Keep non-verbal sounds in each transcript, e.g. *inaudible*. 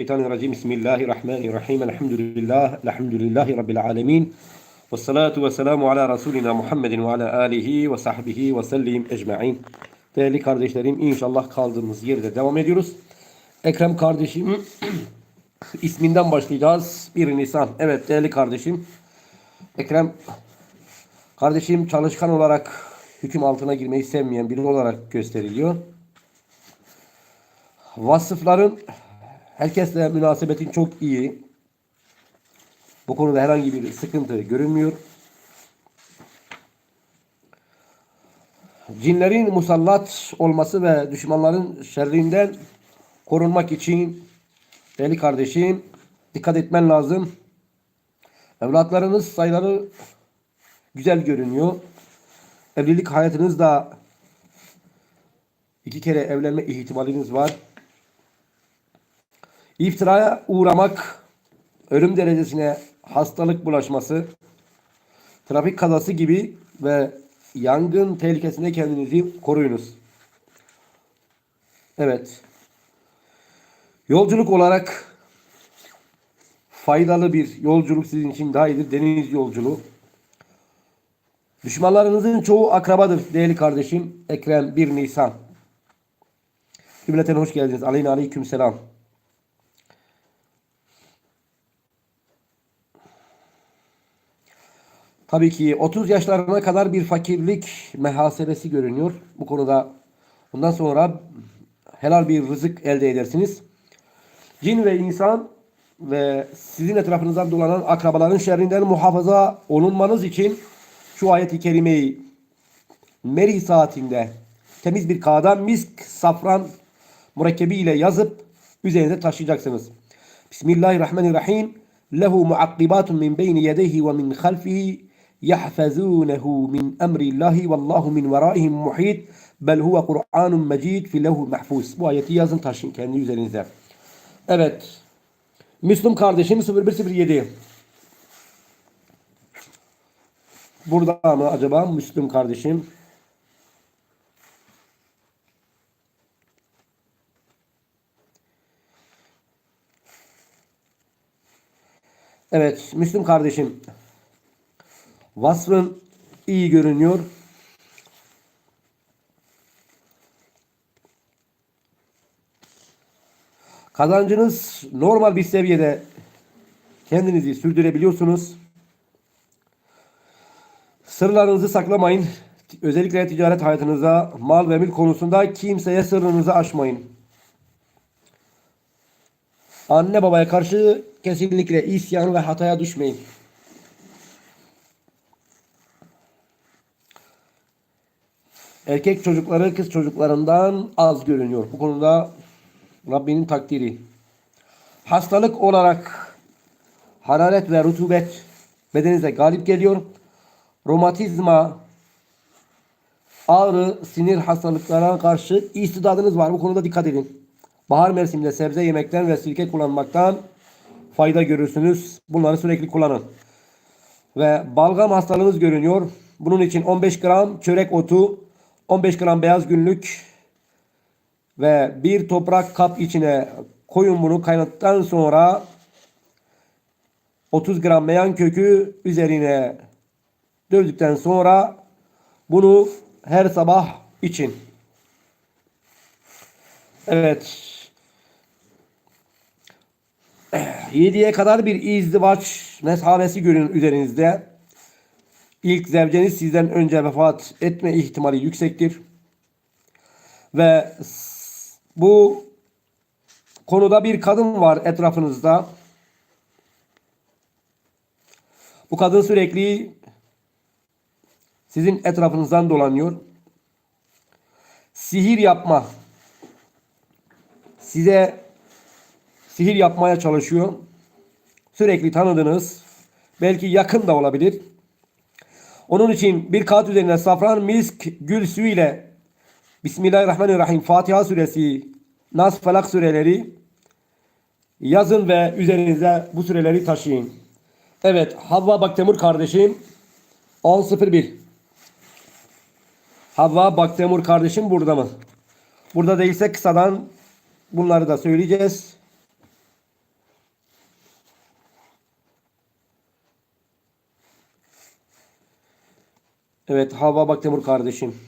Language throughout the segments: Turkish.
Mineşşeytanirracim. Bismillahirrahmanirrahim. Elhamdülillah. Elhamdülillahi Rabbil alemin. Ve salatu ve selamu ala Resulina Muhammedin ve ala alihi ve sahbihi ve sellim ecma'in. Değerli kardeşlerim inşallah kaldığımız yerde devam ediyoruz. Ekrem kardeşim *clears throat* isminden başlayacağız. 1 Nisan. Evet değerli kardeşim. Ekrem kardeşim çalışkan olarak hüküm altına girmeyi sevmeyen biri olarak gösteriliyor. Vasıfların herkesle münasebetin çok iyi. Bu konuda herhangi bir sıkıntı görünmüyor. Cinlerin musallat olması ve düşmanların şerrinden korunmak için değerli kardeşim dikkat etmen lazım. Evlatlarınız sayıları güzel görünüyor. Evlilik hayatınızda iki kere evlenme ihtimaliniz var. İftiraya uğramak, ölüm derecesine hastalık bulaşması, trafik kazası gibi ve yangın tehlikesinde kendinizi koruyunuz. Evet. Yolculuk olarak faydalı bir yolculuk sizin için daha iyidir. Deniz yolculuğu. Düşmanlarınızın çoğu akrabadır değerli kardeşim. Ekrem 1 Nisan. Cümleten hoş geldiniz. Aleyna aleyküm selam. Tabii ki 30 yaşlarına kadar bir fakirlik mehasebesi görünüyor. Bu konuda bundan sonra helal bir rızık elde edersiniz. Cin ve insan ve sizin etrafınızdan dolanan akrabaların şerrinden muhafaza olunmanız için şu ayet-i kerimeyi meri saatinde temiz bir kağıda misk, safran mürekkebi ile yazıp üzerinde taşıyacaksınız. Bismillahirrahmanirrahim. Lehu muakkibatun min beyni yedeyhi ve min halfihi yahfazunehu min emrillahi vallahu min veraihim muhit bel huve Kur'anun mecid fi lehu mahfuz. Bu ayeti yazın taşın kendi üzerinize. Evet. Müslüm kardeşim 0107. Burada mı acaba Müslüm kardeşim? Evet Müslüm kardeşim. Vasfın iyi görünüyor. Kazancınız normal bir seviyede kendinizi sürdürebiliyorsunuz. Sırlarınızı saklamayın. Özellikle ticaret hayatınızda, mal ve mülk konusunda kimseye sırrınızı aşmayın. Anne babaya karşı kesinlikle isyan ve hataya düşmeyin. Erkek çocukları kız çocuklarından az görünüyor. Bu konuda Rabbinin takdiri. Hastalık olarak hararet ve rutubet bedeninize galip geliyor. Romatizma, ağrı, sinir hastalıklarına karşı istidadınız var. Bu konuda dikkat edin. Bahar mevsiminde sebze yemekten ve sirke kullanmaktan fayda görürsünüz. Bunları sürekli kullanın. Ve balgam hastalığınız görünüyor. Bunun için 15 gram çörek otu, 15 gram beyaz günlük ve bir toprak kap içine koyun bunu kaynattıktan sonra 30 gram meyan kökü üzerine dövdükten sonra bunu her sabah için. Evet. 7'ye kadar bir izdivaç mesabesi görün üzerinizde. İlk zevceniz sizden önce vefat etme ihtimali yüksektir. Ve bu konuda bir kadın var etrafınızda. Bu kadın sürekli sizin etrafınızdan dolanıyor. Sihir yapma. Size sihir yapmaya çalışıyor. Sürekli tanıdığınız, belki yakın da olabilir. Onun için bir kağıt üzerine safran, misk, gül suyu ile Bismillahirrahmanirrahim Fatiha suresi, Nas Felak sureleri yazın ve üzerinize bu sureleri taşıyın. Evet Havva Baktemur kardeşim 10.01 Havva Baktemur kardeşim burada mı? Burada değilse kısadan bunları da söyleyeceğiz. Evet Havva Baktemur kardeşim.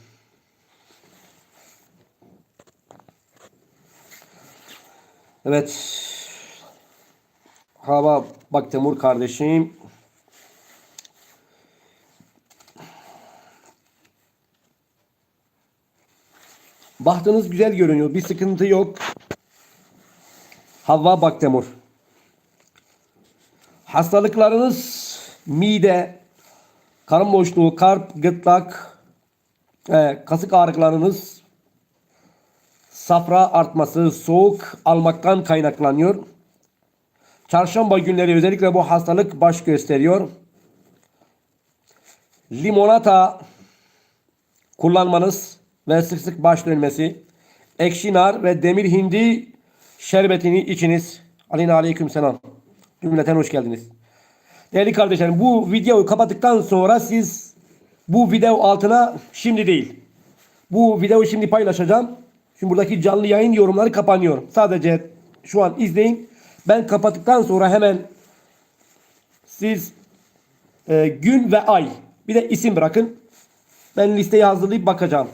Evet. Havva Baktemur kardeşim. Bahtınız güzel görünüyor. Bir sıkıntı yok. Havva Baktemur. Hastalıklarınız mide, karın boşluğu, kalp, gırtlak, e, kasık ağrılarınız, safra artması, soğuk almaktan kaynaklanıyor. Çarşamba günleri özellikle bu hastalık baş gösteriyor. Limonata kullanmanız ve sık sık baş dönmesi, ekşi nar ve demir hindi şerbetini içiniz. Aleyna aleyküm selam. Cümleten hoş geldiniz. Değerli kardeşlerim bu videoyu kapattıktan sonra siz bu video altına şimdi değil. Bu videoyu şimdi paylaşacağım. Şimdi buradaki canlı yayın yorumları kapanıyor. Sadece şu an izleyin. Ben kapattıktan sonra hemen siz e, gün ve ay bir de isim bırakın. Ben listeyi hazırlayıp bakacağım.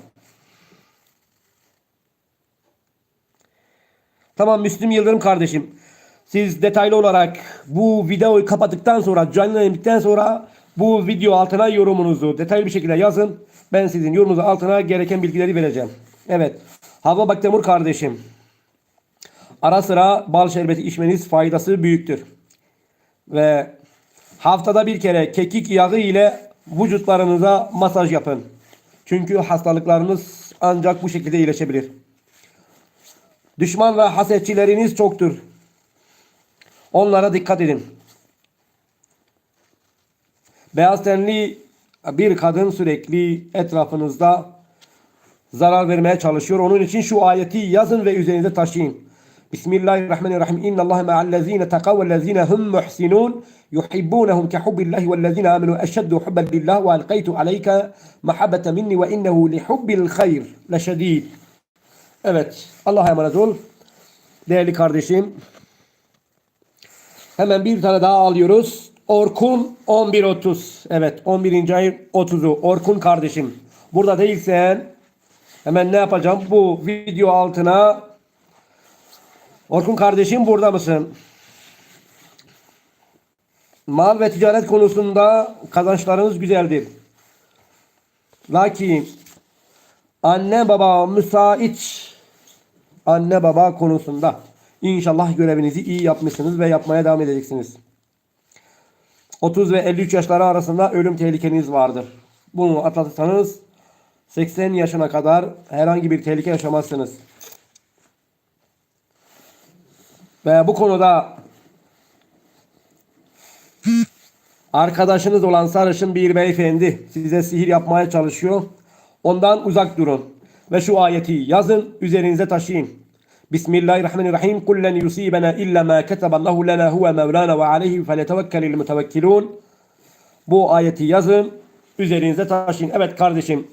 Tamam Müslüm Yıldırım kardeşim. Siz detaylı olarak bu videoyu kapattıktan sonra canlı yayınlıktan sonra bu video altına yorumunuzu detaylı bir şekilde yazın. Ben sizin yorumunuzu altına gereken bilgileri vereceğim. Evet. Hava Baktemur kardeşim. Ara sıra bal şerbeti içmeniz faydası büyüktür. Ve haftada bir kere kekik yağı ile vücutlarınıza masaj yapın. Çünkü hastalıklarınız ancak bu şekilde iyileşebilir. Düşman ve hasetçileriniz çoktur. Onlara dikkat edin. Beyaz tenli bir kadın sürekli etrafınızda zarar vermeye çalışıyor. Onun için şu ayeti yazın ve üzerinize taşıyın. Bismillahirrahmanirrahim. İnna Allah ma'allezine takav vellezine hum muhsinun yuhibbunahum kehubbillahi vellezine amenu eşeddu hubben lillah ve alqaytu aleyke mahabbete minni ve innehu lihubbil hayr leşedid. Evet. Allah'a emanet ol. Değerli kardeşim. Hemen bir tane daha alıyoruz. Orkun 11.30. Evet 11. ayın 30'u. Orkun kardeşim. Burada değilsen hemen ne yapacağım? Bu video altına Orkun kardeşim burada mısın? Mal ve ticaret konusunda kazançlarınız güzeldir. Lakin anne baba müsait anne baba konusunda inşallah görevinizi iyi yapmışsınız ve yapmaya devam edeceksiniz. 30 ve 53 yaşları arasında ölüm tehlikeniz vardır. Bunu atlatırsanız 80 yaşına kadar herhangi bir tehlike yaşamazsınız. Ve bu konuda arkadaşınız olan sarışın bir beyefendi size sihir yapmaya çalışıyor. Ondan uzak durun. Ve şu ayeti yazın, üzerinize taşıyın. Bismillahirrahmanirrahim. Kul len yusibena illa ma kataballahu lana huve mevlana ve aleyhi feletevekkelil mutevekkilun. Bu ayeti yazın, üzerinize taşıyın. Evet kardeşim,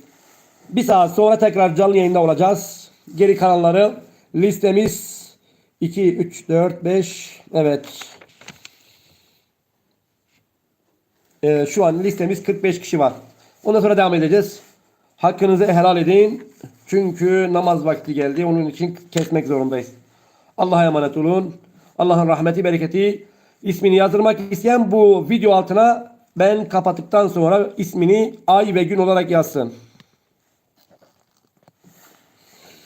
bir saat sonra tekrar canlı yayında olacağız. Geri kalanları listemiz 2, 3, 4, 5, evet. Ee, şu an listemiz 45 kişi var. Ondan sonra devam edeceğiz. Hakkınızı helal edin. Çünkü namaz vakti geldi. Onun için kesmek zorundayız. Allah'a emanet olun. Allah'ın rahmeti, bereketi ismini yazdırmak isteyen bu video altına ben kapattıktan sonra ismini ay ve gün olarak yazsın.